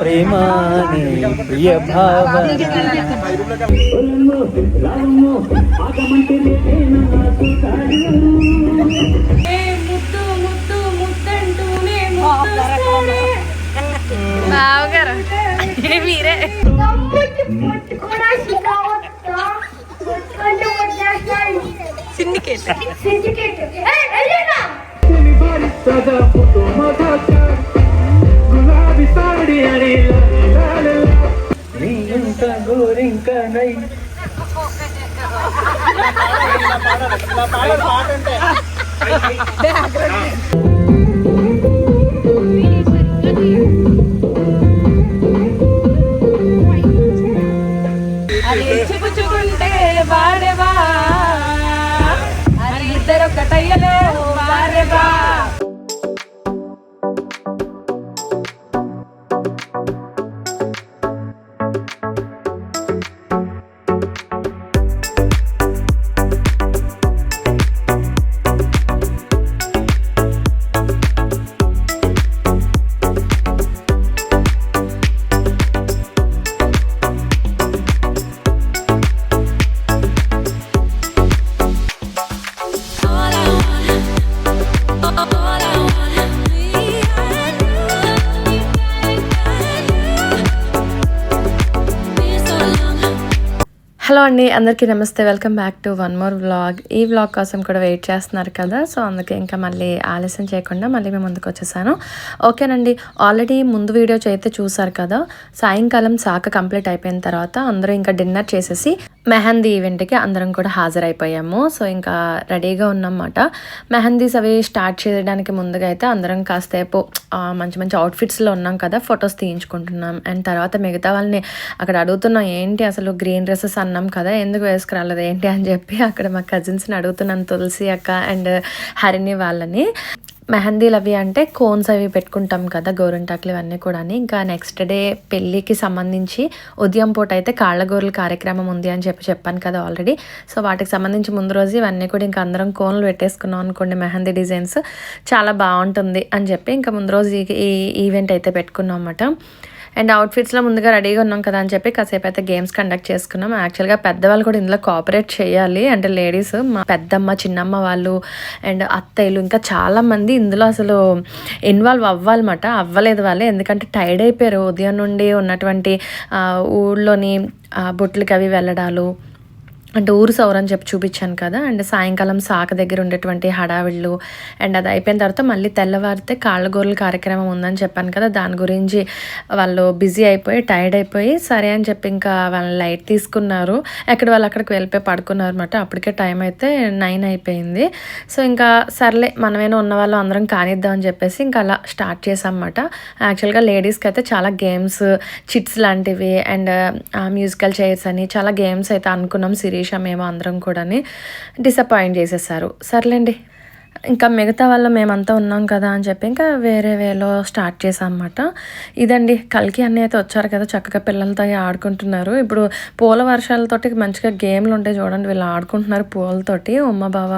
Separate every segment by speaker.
Speaker 1: ప్రేమాని ప్రియ.
Speaker 2: బావగారు మీరే సిండికేట్
Speaker 1: సదా పుట్టు మగాక
Speaker 2: Hello అండి అందరికీ నమస్తే. Welcome back to one more vlog ఈ వ్లాగ్ కోసం కూడా వెయిట్ చేస్తున్నారు కదా సో అందుకే ఇంకా మళ్ళీ ఆలస్యం చేయకుండా మళ్ళీ మేము ముందుకు వచ్చేసాను. ఓకేనండి ఆల్రెడీ ముందు వీడియో అయితే చూసారు కదా సాయంకాలం సాక కంప్లీట్ అయిపోయిన తర్వాత అందరూ ఇంకా డిన్నర్ చేసేసి మెహందీ ఈవెంట్కి అందరం కూడా హాజరైపోయాము. సో ఇంకా రెడీగా ఉన్నమాట మెహందీస్ అవి స్టార్ట్ చేయడానికి ముందుగా అయితే అందరం కాసేపు మంచి మంచి అవుట్ఫిట్స్లో ఉన్నాం కదా ఫొటోస్ తీయించుకుంటున్నాం. అండ్ తర్వాత మిగతా వాళ్ళని అక్కడ అడుగుతున్నాం ఏంటి అసలు గ్రీన్ డ్రెస్సెస్ అన్నాం కదా ఎందుకు వేసుకురాలేదు ఏంటి అని చెప్పి అక్కడ మా కజిన్స్ని అడుగుతున్నాను తులసి అక్క అండ్ హరిణి వాళ్ళని. మెహందీలు అవి అంటే కోన్స్ అవి పెట్టుకుంటాం కదా గోరింటాకులు ఇవన్నీ కూడా ఇంకా నెక్స్ట్ డే పెళ్ళికి సంబంధించి ఉదయం పూట అయితే కాళ్ళగోర్ల కార్యక్రమం ఉంది అని చెప్పి చెప్పాను కదా ఆల్రెడీ సో వాటికి సంబంధించి ముందు రోజు ఇవన్నీ కూడా ఇంకా అందరం కోన్లు పెట్టేసుకున్నాం అనుకోండి మెహందీ డిజైన్స్. చాలా బాగుంటుంది అని చెప్పి ఇంకా ముందు రోజు ఈ- ఈ ఈవెంట్ అయితే పెట్టుకున్నాం అన్నమాట. అండ్ అవుట్ఫిట్స్లో ముందుగా రెడీగా ఉన్నాం కదా అని చెప్పి కాసేపు అయితే గేమ్స్ కండక్ట్ చేసుకున్నాం. యాక్చువల్గా పెద్దవాళ్ళు కూడా ఇందులో కోఆపరేట్ చేయాలి. అంటే లేడీస్ మా పెద్దమ్మ చిన్నమ్మ వాళ్ళు అండ్ అత్తయ్యలు ఇంకా చాలామంది ఇందులో అసలు ఇన్వాల్వ్ అవ్వాలన్నమాట. అవ్వలేదు వాళ్ళే. ఎందుకంటే టైర్డ్ అయిపోయారు. ఉదయం నుండి ఉన్నటువంటి ఊళ్ళోని బొట్లకి అవి వెళ్ళడాలు అంటే ఊరు సౌరని చెప్పి చూపించాను కదా అండ్ సాయంకాలం సాక దగ్గర ఉండేటువంటి హడావిళ్ళు అండ్ అది అయిపోయిన తర్వాత మళ్ళీ తెల్లవారితే కాళ్ళగోరల కార్యక్రమం ఉందని చెప్పాను కదా దాని గురించి వాళ్ళు బిజీ అయిపోయి టైర్డ్ అయిపోయి సరే అని చెప్పి ఇంకా వాళ్ళని లైట్ తీసుకున్నారు. ఎక్కడ వాళ్ళు అక్కడికి వెళ్ళిపోయి పడుకున్నారు అనమాట అప్పటికే టైం అయితే నైన్ అయిపోయింది. సో ఇంకా సర్లే మనమేనా ఉన్న వాళ్ళు అందరం కానిద్దాం అని చెప్పేసి ఇంకా అలా స్టార్ట్ చేసామన్నమాట యాక్చువల్గా లేడీస్కి అయితే చాలా గేమ్స్ చిట్స్ లాంటివి అండ్ మ్యూజికల్ చైర్స్ అని చాలా గేమ్స్ అయితే అనుకున్నాం సిరీస్ మేము అందరం కూడా డిసప్పాయింట్ చేసేసారు. సర్లేండి ఇంకా మిగతా వాళ్ళు మేమంతా ఉన్నాం కదా అని చెప్పి ఇంకా వేరే వేలో స్టార్ట్ చేసాం అన్నమాట ఇదండి కలికి అన్నీ అయితే వచ్చారు కదా చక్కగా పిల్లలతో ఆడుకుంటున్నారు. ఇప్పుడు పూల వర్షాలతోటి మంచిగా గేమ్లు ఉంటాయి చూడండి వీళ్ళు ఆడుకుంటున్నారు పూలతోటి. ఉమ్మ బావ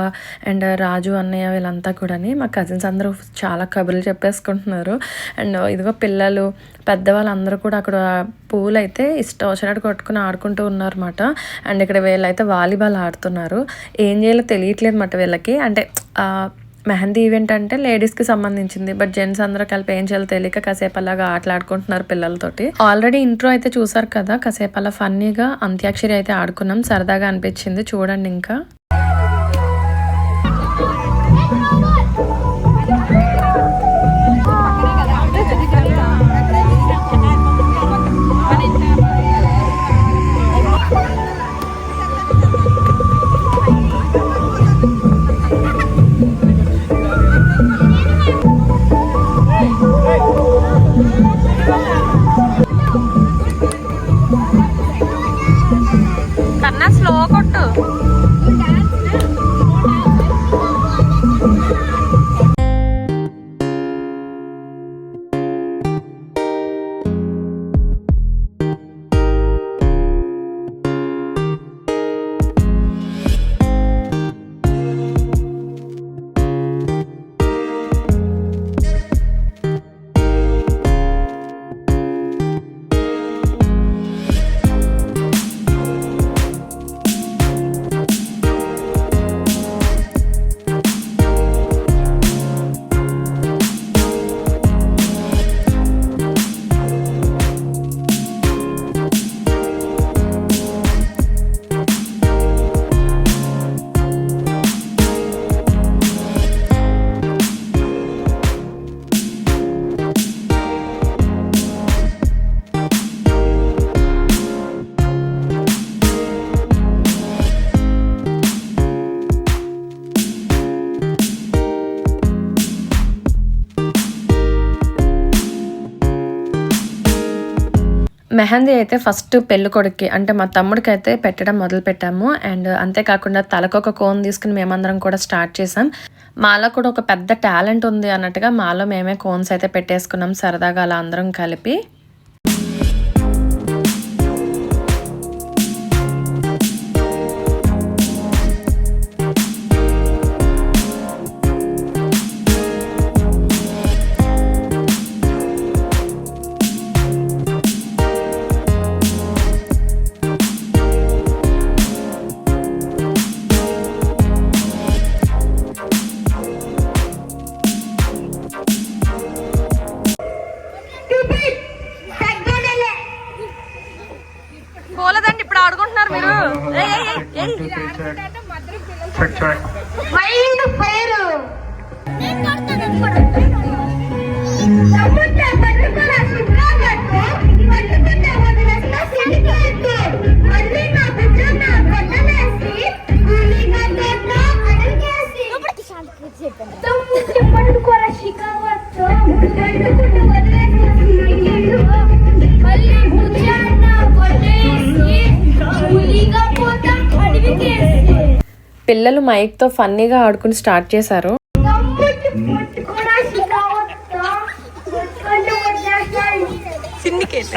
Speaker 2: అండ్ రాజు అన్నయ్య వీళ్ళంతా కూడాని మా కజిన్స్ అందరూ చాలా కబుర్లు చెప్పేసుకుంటున్నారు. అండ్ ఇదిగో పిల్లలు పెద్దవాళ్ళందరూ కూడా అక్కడ పూలు అయితే ఇష్టం వచ్చినట్టు కొట్టుకుని ఆడుకుంటూ ఉన్నారన్నమాట. అండ్ ఇక్కడ వీళ్ళైతే వాలీబాల్ ఆడుతున్నారు. ఏం చేయాలో తెలియట్లేదు అన్నమాట వీళ్ళకి. అంటే మెహందీ ఈవెంట్ అంటే లేడీస్కి సంబంధించింది. బట్ జెంట్స్ అందరూ కలిపి ఏం చేయాలో తెలియక కాసేపు అలాగా ఆటలాడుకుంటున్నారు పిల్లలతోటి. ఆల్రెడీ ఇంట్రో అయితే చూసారు కదా కాసేపు అలా ఫన్నీగా అంత్యాక్షరి అయితే ఆడుకున్నాం. సరదాగా అనిపించింది. చూడండి ఇంకా. మెహందీ అయితే ఫస్ట్ పెళ్ళికొడుక్కి అంటే మా తమ్ముడికి అయితే పెట్టడం మొదలు పెట్టాము అండ్ అంతేకాకుండా తలకొక కోన్ తీసుకుని మేమందరం కూడా స్టార్ట్ చేసాం మాలో కూడా ఒక పెద్ద టాలెంట్ ఉంది అన్నట్టుగా మాలో మేమే కోన్స్ అయితే పెట్టేసుకున్నాం సరదాగా అలా అందరం కలిపి. పిల్లలు మైక్తో ఫన్నీగా ఆడుకుని స్టార్ట్ చేశారు.
Speaker 3: సిండికేట్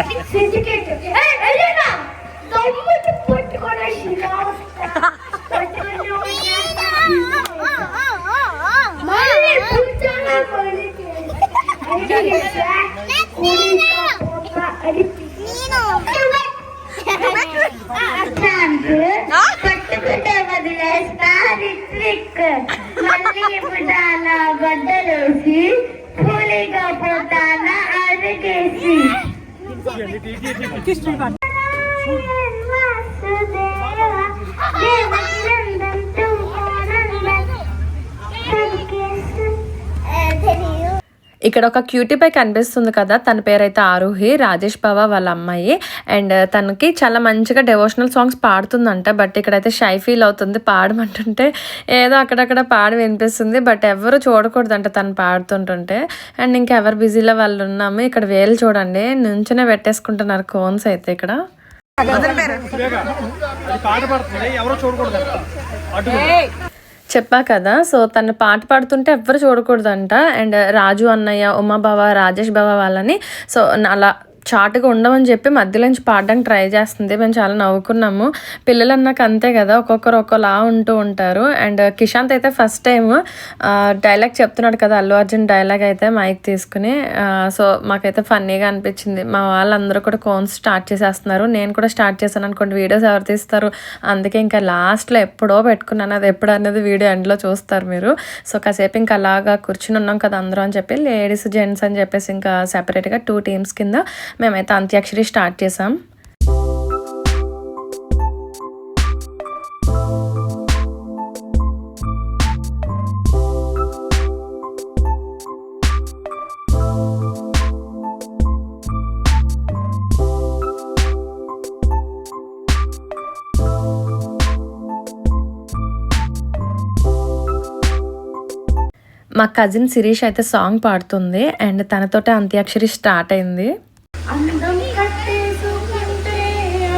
Speaker 4: మళ్ళీ బుడాల గడ్డలోసి కూలీగా పోతానా అరిగేసి
Speaker 2: ఇక్కడ ఒక క్యూటీ పై కనిపిస్తుంది కదా. తన పేరైతే ఆరుహి రాజేష్ బావ వాళ్ళ అమ్మాయి. అండ్ తనకి చాలా మంచిగా డెవోషనల్ సాంగ్స్ పాడుతుందంట. బట్ ఇక్కడైతే షై ఫీల్ అవుతుంది. పాడమంటుంటే ఏదో అక్కడక్కడ పాడి వినిపిస్తుంది. బట్ ఎవరు చూడకూడదంట తను పాడుతుంటుంటే. అండ్ ఇంకెవరు బిజీలో వాళ్ళు ఉన్నాము. ఇక్కడ వేలు చూడండి. నుంచునే పెట్టేసుకుంటున్నారు కోన్స్ అయితే ఇక్కడ.
Speaker 1: పాట పడుతుంది? ఎవరో చూడకూడదు
Speaker 2: చెప్పా కదా సో తను పాట పాడుతుంటే ఎవ్వరు చూడకూడదంట. అండ్ రాజు అన్నయ్య ఉమా బావ రాజేష్ బావ వాళ్ళని సో అలా చాటుగా ఉండమని చెప్పి మధ్యలో నుంచి పాడడానికి ట్రై చేస్తుంది. మేము చాలా నవ్వుకున్నాము. పిల్లలు అన్నాక అంతే కదా ఒక్కొక్కరు ఒక్కోలా ఉంటూ ఉంటారు. అండ్ కిషాంత్ అయితే ఫస్ట్ టైం డైలాగ్ చెప్తున్నాడు కదా అల్లు అర్జున్ డైలాగ్ అయితే మైక్ తీసుకుని. సో మాకైతే ఫన్నీగా అనిపించింది. మా వాళ్ళందరూ కూడా కోన్స్ స్టార్ట్ చేసేస్తున్నారు. నేను కూడా స్టార్ట్ చేశాను అనుకోండి వీడియోస్ ఎవరు తీస్తారు? అందుకే ఇంకా లాస్ట్లో ఎప్పుడో పెట్టుకున్నాను. అది ఎప్పుడు అనేది వీడియో ఎండ్లో చూస్తారు మీరు. సో కాసేపు ఇంకా అలాగా కూర్చుని ఉన్నాం కదా అందరం అని చెప్పి లేడీస్ జెంట్స్ అని చెప్పేసి ఇంకా సెపరేట్గా టూ టీమ్స్ కింద మేమైతే అంత్యాక్షరి స్టార్ట్ చేసాం మా కజిన్ శిరీష్ అయితే సాంగ్ పాడుతుంది అండ్ తనతోటే అంత్యాక్షరి స్టార్ట్ అయింది.
Speaker 3: అందం కట్టేసుకుంటే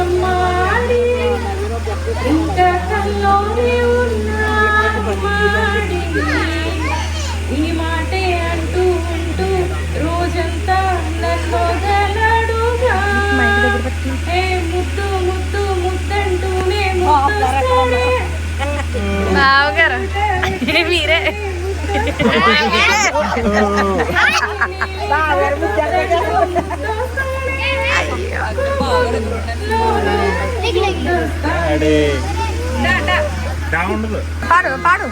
Speaker 3: అమ్మాడి ఇంకా కల్లోనే ఉన్నా అమ్మాడి ఈ మాటే అంటూ ఉంటూ రోజంతా నన్ను వదలడుగా ఏ ముద్దు ముద్దు ముద్దంటూనే ముద్దొస్తాడే
Speaker 2: బావగారు మీరే.
Speaker 3: പാടു പാടു.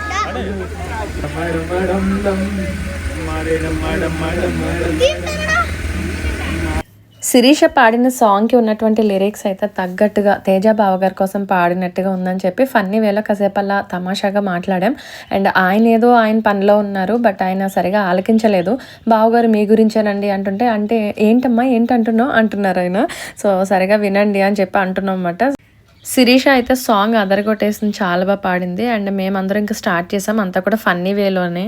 Speaker 1: മടം മടം മടം മടം മടം
Speaker 2: శిరీష పాడిన సాంగ్కి ఉన్నటువంటి లిరిక్స్ అయితే తగ్గట్టుగా తేజ బావగారి కోసం పాడినట్టుగా ఉందని చెప్పి ఫన్నీ వేలో కాసేపు అలా తమాషాగా మాట్లాడాం. అండ్ ఆయన ఏదో ఆయన పనిలో ఉన్నారు బట్ ఆయన సరిగా ఆలకించలేదు. బావగారు మీ గురించేనండి అంటుంటే అంటే ఏంటమ్మా ఏంటంటున్నావు? అంటున్నారు ఆయన. సో సరిగా వినండి అని చెప్పి అంటున్నాం అన్నమాట శిరీష అయితే సాంగ్ అదరగొట్టేసింది చాలా బాగా పాడింది. అండ్ మేమందరం ఇంకా స్టార్ట్ చేసాం అంతా కూడా ఫన్నీ వేలోనే.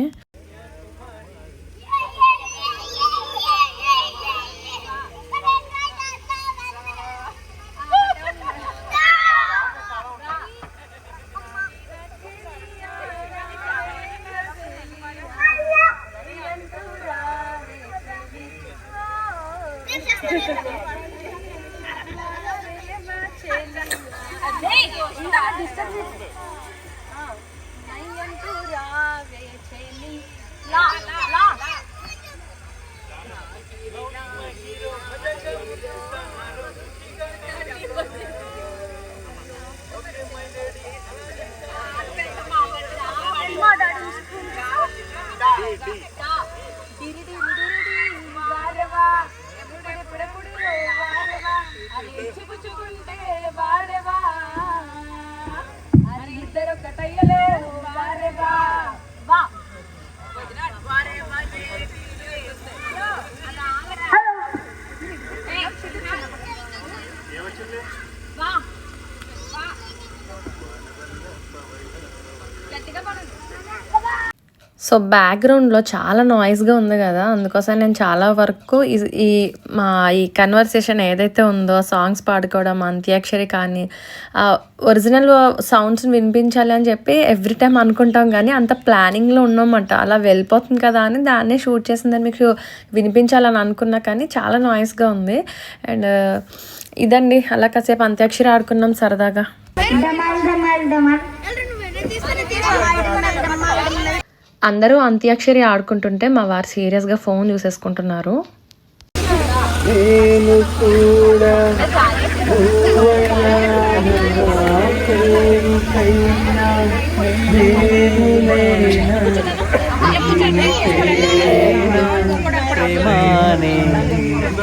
Speaker 3: నయ్యంటూ రావే చెలి లా లా Peace.
Speaker 2: సో బ్యాక్గ్రౌండ్లో చాలా నాయిస్గా ఉంది కదా. అందుకోసం నేను చాలా వరకు ఈ- ఈ మా ఈ కన్వర్సేషన్ ఏదైతే ఉందో సాంగ్స్ పాడుకోవడం అంత్యాక్షరి కానీ ఒరిజినల్ సౌండ్స్ వినిపించాలి అని చెప్పి ఎవ్రీ టైం అనుకుంటాం కానీ అంత ప్లానింగ్లో ఉన్నామట. అలా వెళ్ళిపోతుంది కదా అని దాన్నే షూట్ చేసిందని మీకు వినిపించాలని అనుకున్నా కానీ చాలా నాయిస్గా ఉంది. అండ్ ఇదండి. అలా కాసేపు అంత్యాక్షరి ఆడుకున్నాం సరదాగా. అందరూ అంత్యాక్షరి ఆడుకుంటుంటే మా వారు సీరియస్గా ఫోన్ చూసేసుకుంటున్నారు.
Speaker 1: నేను కూడా
Speaker 5: ప్రేమానే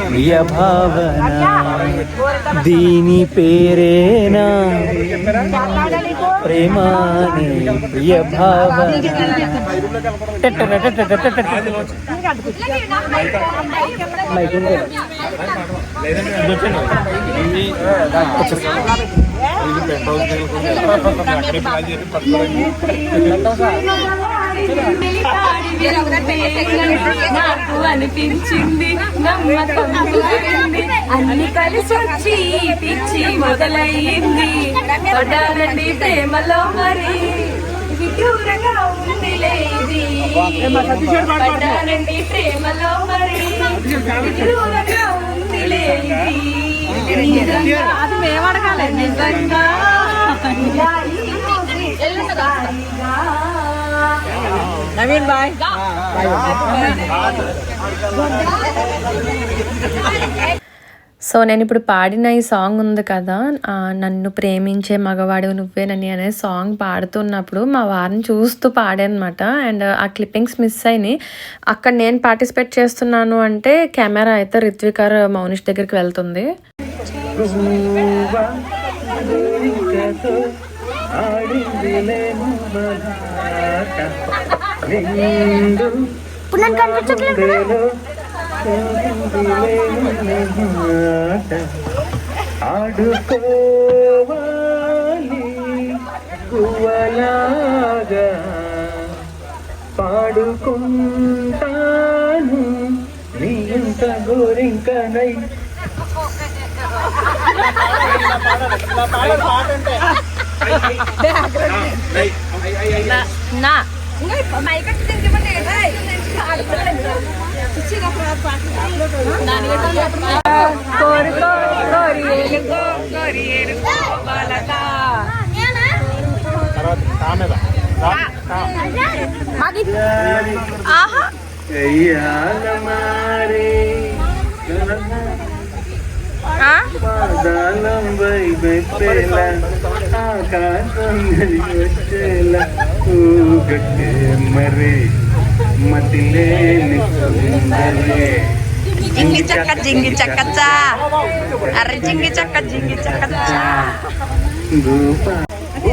Speaker 5: ప్రియ భావన దీని పేరేనా ప్రేమానే ప్రియ భావన
Speaker 3: నాకు అనిపించింది నమ్మకం అన్ని కలిసి వచ్చి పిచ్చి మొదలయ్యింది. పడాలండి ప్రేమలో మరి. విదూరంగా ఉందిలే ఇది. పడాలండి ప్రేమలో మరి. విదూరంగా ఉందిలే ఇది. అది మేము అడగాలి. నిజంగా. నవీన్ బాయ్
Speaker 2: సో నేను ఇప్పుడు పాడిన ఈ సాంగ్ ఉంది కదా నన్ను ప్రేమించే మగవాడు నువ్వేనని అనే సాంగ్ పాడుతున్నప్పుడు మా వారిని చూస్తూ పాడానమాట. అండ్ ఆ క్లిప్పింగ్స్ మిస్ అయినాయి. అక్కడ నేను పార్టిసిపేట్ చేస్తున్నాను అంటే కెమెరా అయితే రిత్వికర్ మౌనిష్ దగ్గరికి వెళ్తుంది.
Speaker 4: ఇప్పుడు కనిపించట్లేదు
Speaker 5: ఆడుకోవాలి కువలాగా పాడుకుంటాను. నీ ఇంత గోరింకనై.
Speaker 2: నా
Speaker 3: ना नाही बायकाची पण येत आहे
Speaker 5: आहा మారే పాదాలంబై బెత్తెల ఆకాశం వచ్చేల ఊగట్టే మరే మతిలేని సుందరే
Speaker 3: జింగి చక్క జింగి చక్కచ్చా అర్రి జింగి చక్క జింగి చక్కచ్చా
Speaker 5: గోపా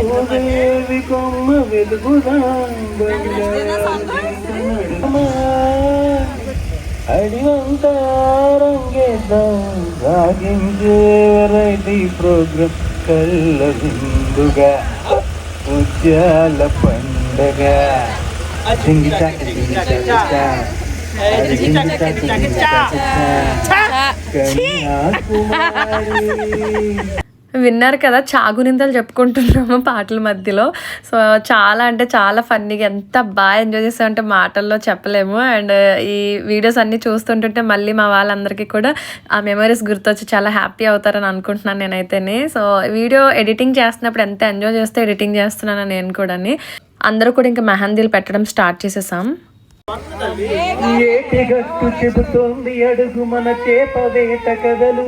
Speaker 5: ఓదేవి కొమ్మ వెలుగుదాం అడివంతా రంగేద్దాం సాగించే వెరైటీ ప్రోగ్రామ్ కళ్ళ విందుగా ఉద్యాల పండగ జింగి చాక జింగి చాక జింగి చాక జింగి చాక కన్యాకుమారి
Speaker 2: విన్నారు కదా చాగునిందలు చెప్పుకుంటున్నాము పాటల మధ్యలో. సో చాలా అంటే చాలా ఫన్నీగా ఎంత బాగా ఎంజాయ్ చేసామంటే మాటల్లో చెప్పలేము. అండ్ ఈ వీడియోస్ అన్నీ చూస్తుంటుంటే మళ్ళీ మా వాళ్ళందరికీ కూడా ఆ మెమరీస్ గుర్తొచ్చి చాలా హ్యాపీ అవుతారని అనుకుంటున్నాను నేనైతేనే. సో వీడియో ఎడిటింగ్ చేస్తున్నప్పుడు ఎంత ఎంజాయ్ చేస్తే ఎడిటింగ్ చేస్తున్నాను నేను కూడా అందరూ కూడా ఇంకా మెహందీలు పెట్టడం స్టార్ట్ చేసేసాం.
Speaker 5: చెబుతోంది అడుగు మన చేప వేట కథలు.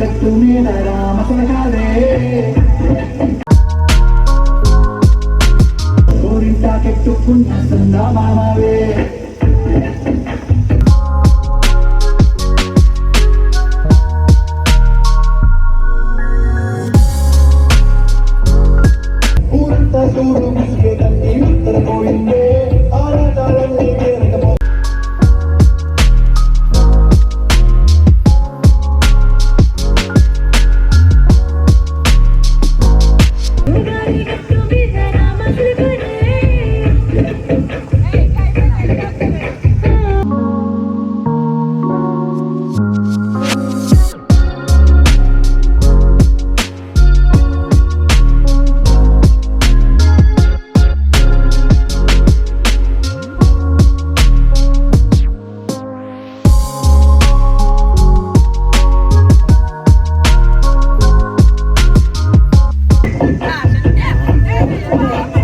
Speaker 5: கட்டுமே தராம சொல்லாதே கோரிட்டா கெட்டுக்கும் சந்தா மாமாவே Yeah.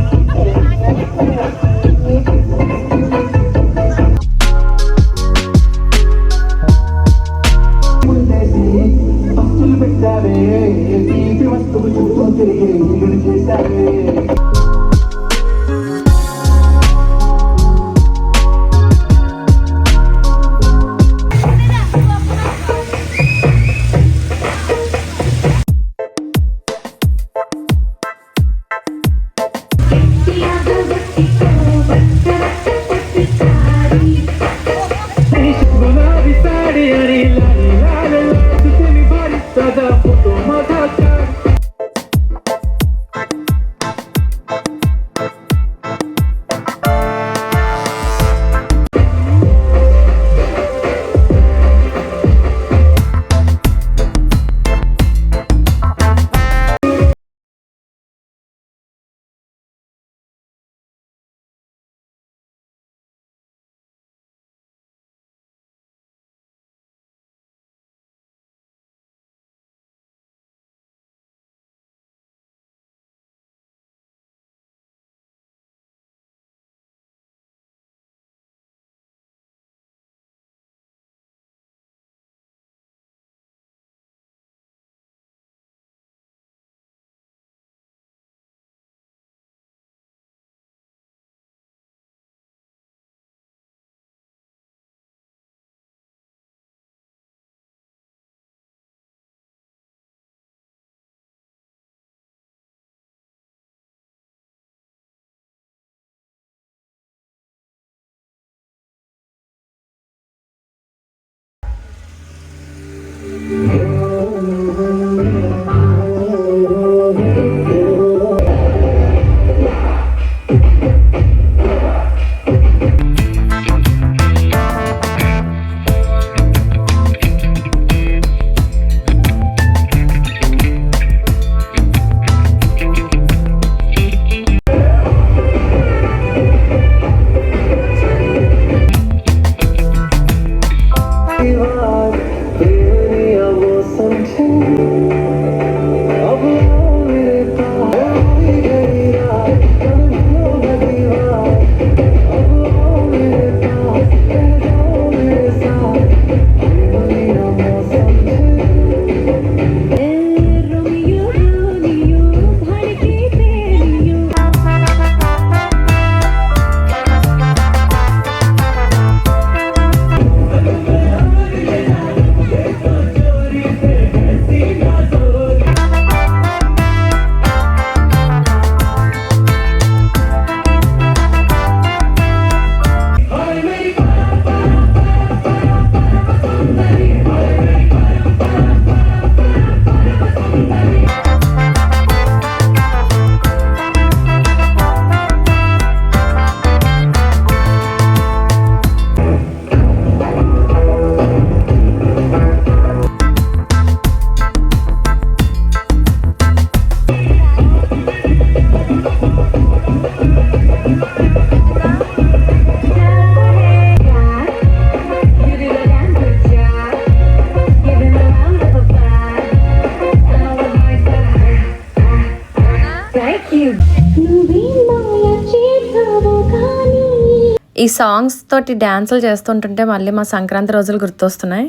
Speaker 2: ఈ సాంగ్స్ తోటి డ్యాన్సులు చేస్తుంటుంటే మళ్ళీ మా సంక్రాంతి రోజులు గుర్తొస్తున్నాయి.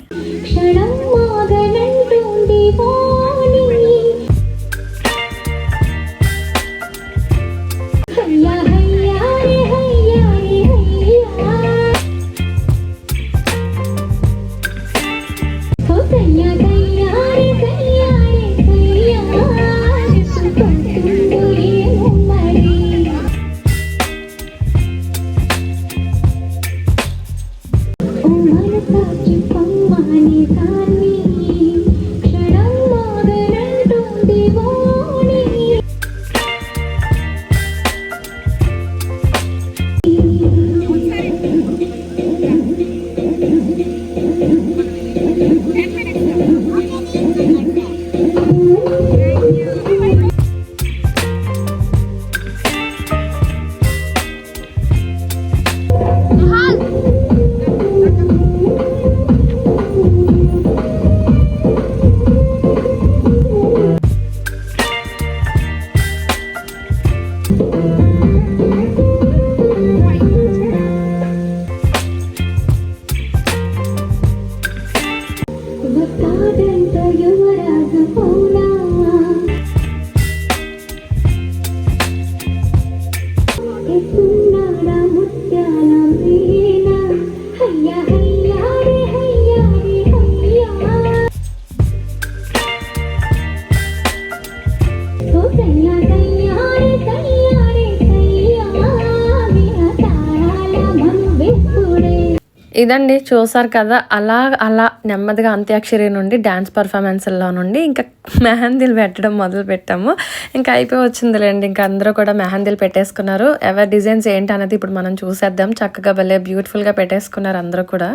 Speaker 2: ఇదండి చూసారు కదా? అలా అలా నెమ్మదిగా అంత్యాక్షరి నుండి డ్యాన్స్ పర్ఫార్మెన్స్లో నుండి ఇంకా మెహందీలు పెట్టడం మొదలు పెట్టాము ఇంకా అయిపోయి వచ్చిందిలేండి. ఇంకా అందరూ కూడా మెహందీలు పెట్టేసుకున్నారు. ఎవరి డిజైన్స్ ఏంటి అనేది ఇప్పుడు మనం చూసేద్దాం. చక్కగా భలే బ్యూటిఫుల్గా పెట్టేసుకున్నారు అందరూ కూడా.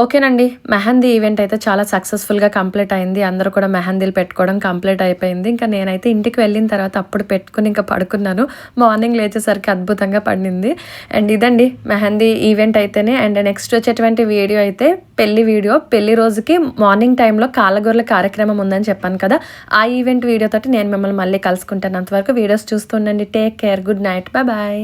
Speaker 2: ఓకేనండి. మెహందీ ఈవెంట్ అయితే చాలా సక్సెస్ఫుల్గా కంప్లీట్ అయింది. అందరూ కూడా మెహందీలు పెట్టుకోవడం కంప్లీట్ అయిపోయింది. ఇంకా నేనైతే ఇంటికి వెళ్ళిన తర్వాత అప్పుడు పెట్టుకుని ఇంకా పడుకున్నాను. మార్నింగ్ లేచేసరికి అద్భుతంగా పడింది. అండ్ ఇదండి మెహందీ ఈవెంట్ అయితేనే. అండ్ నెక్స్ట్ వచ్చేటువంటి వీడియో అయితే పెళ్ళి వీడియో పెళ్ళి రోజుకి మార్నింగ్ టైంలో కాలగూరల కార్యక్రమం ఉందని చెప్పాను కదా. ఆ ఈవెంట్ వీడియో తోటి నేను మిమ్మల్ని మళ్ళీ కలుసుకుంటాను. అంతవరకు videos చూస్తుండండి take care good night bye bye